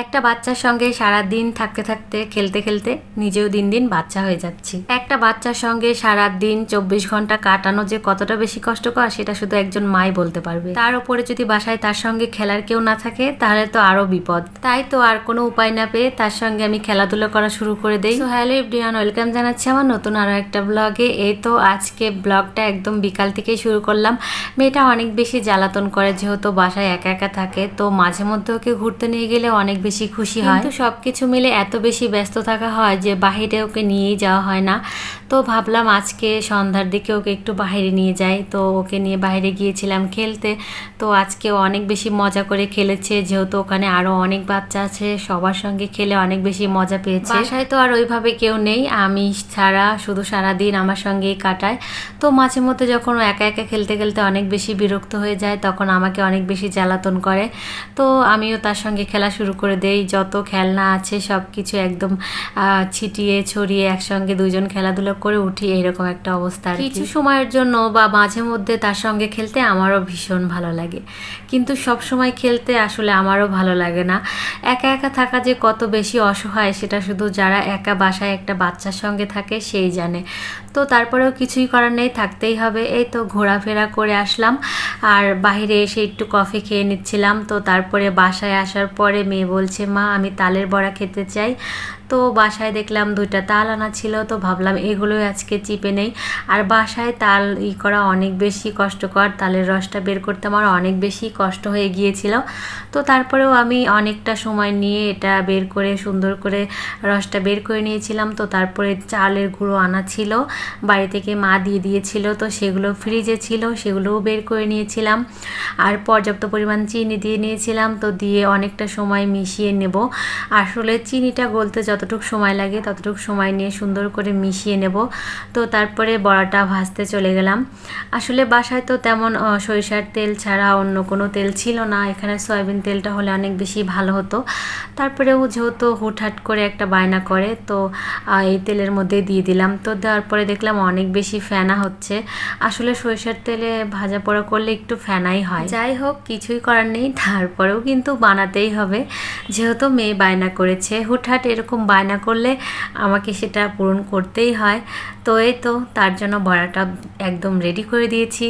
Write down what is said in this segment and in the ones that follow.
একটা বাচ্চার সঙ্গে সারা দিন থাকতে থাকতে, খেলতে খেলতে নিজেও দিন দিন বাচ্চা হয়ে যাচ্ছি। একটা বাচ্চার সঙ্গে সারা দিন চব্বিশ ঘণ্টা কাটানো যে কতটা বেশি কষ্টকর, সেটা শুধু একজন মাই বলতে পারবে। তার উপরে যদি বাসায় তার সঙ্গে খেলার কেউ না থাকে, তাহলে তো আরও বিপদ। তাই তো আর কোনো উপায় না পেয়ে তার সঙ্গে আমি খেলাধুলা করা শুরু করে দেই। হ্যালো এভরিওয়ান ওয়েলকাম জানাচ্ছি আমার নতুন আরও একটা ব্লগে এই তো আজকে ব্লগটা একদম বিকাল থেকেই শুরু করলাম। মেয়েটা অনেক বেশি জ্বালাতন করে, যেহেতু বাসায় একা একা থাকে, তো মাঝে মধ্যে ওকে ঘুরতে নিয়ে গেলে অনেক বেশি খুশি হয়। কিন্তু সবকিছু মিলে এত বেশি ব্যস্ত থাকা হয় যে বাহিরে ওকে নিয়েই যাওয়া হয় না। তো ভাবলাম আজকে সন্ধ্যার দিকে ওকে একটু বাইরে নিয়ে যাই। তো ওকে নিয়ে বাইরে গিয়েছিলাম খেলতে। তো আজকে ও অনেক বেশি মজা করে খেলেছে। যেহেতু ওখানে আরও অনেক বাচ্চা আছে সবার সঙ্গে খেলে অনেক বেশি মজা পেয়েছে। বাসায় তো আর ওইভাবে কেউ নেই। আমি ছাড়া শুধু সারা দিন আমার সঙ্গেই কাটায়। তো মাঝে মধ্যে যখন ও একা একা খেলতে খেলতে অনেক বেশি বিরক্ত হয়ে যায় তখন আমাকে অনেক বেশি জ্বালাতন করে। তো আমিও তার সঙ্গে খেলা শুরু করে দেই, যত খেলনা আছে সব কিছু একদম ছিটিয়ে ছড়িয়ে একসঙ্গে দুজন খেলাধুলো করে উঠি, এরকম একটা অবস্থা কিছু সময়ের জন্য বা মাঝে মধ্যে তার সঙ্গে খেলতে আমারও ভীষণ ভালো লাগে। কিন্তু সব সময় খেলতে আসলে আমারও ভালো লাগে না। একা একা থাকা যে কত বেশি অসহায়, সেটা শুধু যারা একা বাসায় একটা বাচ্চার সঙ্গে থাকে, সেই জানে। তো তারপরেও কিছুই করার নেই, থাকতেই হবে। এই তো ঘোরাফেরা করে আসলাম। আর বাইরে এসে একটু কফি খেয়ে নিচ্ছিলাম। তো তারপরে বাসায় আসার পরে মেয়ে বলছে, মা, আমি তালের বড়া খেতে চাই। তো বাসায় দেখলাম দুইটা তাল আনা ছিল। তো ভাবলাম এগুলোই আজকে চিপে নেই। আর বাসায় তাল ই করা অনেক বেশি কষ্টকর। তালের রসটা বের করতে আমার অনেক বেশি কষ্ট হয়ে গিয়েছিল। তো তারপরেও আমি অনেকটা সময় নিয়ে এটা বের করে সুন্দর করে রসটা বের করে নিয়েছিলাম। তো তারপরে চালের গুঁড়ো আনা ছিল। বাড়ি থেকে মা দিয়ে দিয়েছিল, তো সেগুলো ফ্রিজে ছিল, সেগুলোও বের করে নিয়েছিলাম। আর পর্যাপ্ত পরিমাণ চিনি দিয়ে নিয়েছিলাম, তো দিয়ে অনেকটা সময় মিশিয়ে নেব। আসলে চিনিটা গলতে যতটুকু সময় লাগে, ততটুকু সময় নিয়ে সুন্দর করে মিশিয়ে নেব। তো তারপরে বড়াটা ভাজতে চলে গেলাম। আসলে বাসায় তো তেমন সরিষার তেল ছাড়া অন্য কোনো তেল ছিল না। এখানে সয়াবিন তেলটা হলে অনেক বেশি ভালো হতো। তারপরেও যেহেতু হুটহাট করে একটা বায়না করে, তো এই তেলের মধ্যে দিয়ে দিলাম। তো দেওয়ার পরে দেখলাম অনেক বেশি ফেনা হচ্ছে। আসলে সরিষার তেলে ভাজা পোড়া করলে একটু ফেনাই হয়। যাই হোক, কিছুই করার নেই, তারপরেও কিন্তু বানাতেই হবে। যেহেতু মেয়ে বায়না করেছে, হুটহাট এরকম বায়না করলে আমাকে সেটা পূরণ করতেই হয়। তো এই তো, তার জন্য বড়াটা একদম রেডি করে দিয়েছি।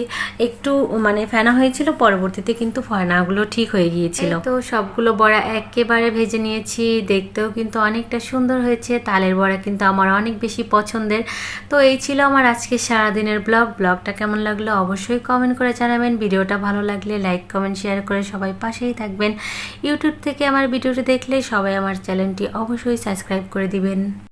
একটু মানে ফেনা হয়েছিল, পরবর্তীতে কিন্তু ফেনাগুলো ঠিক হয়ে গিয়েছিল। তো সবগুলো বড়া একেবারে ভেজে নিয়েছি, দেখতেও কিন্তু অনেকটা সুন্দর হয়েছে। তালের বড়া কিন্তু আমার অনেক বেশি পছন্দের। তো এই ছিল আমার আজকে সারাদিনের ব্লগ। ব্লগটা কেমন লাগল অবশ্যই কমেন্ট করে জানাবেন। ভিডিওটা ভালো লাগলে লাইক কমেন্ট শেয়ার করে সবাই পাশেই থাকবেন। ইউটিউব থেকে আমার ভিডিওটি দেখলে সবাই আমার চ্যানেলটি অবশ্যই সাবস্ক্রাইব করে দিবেন।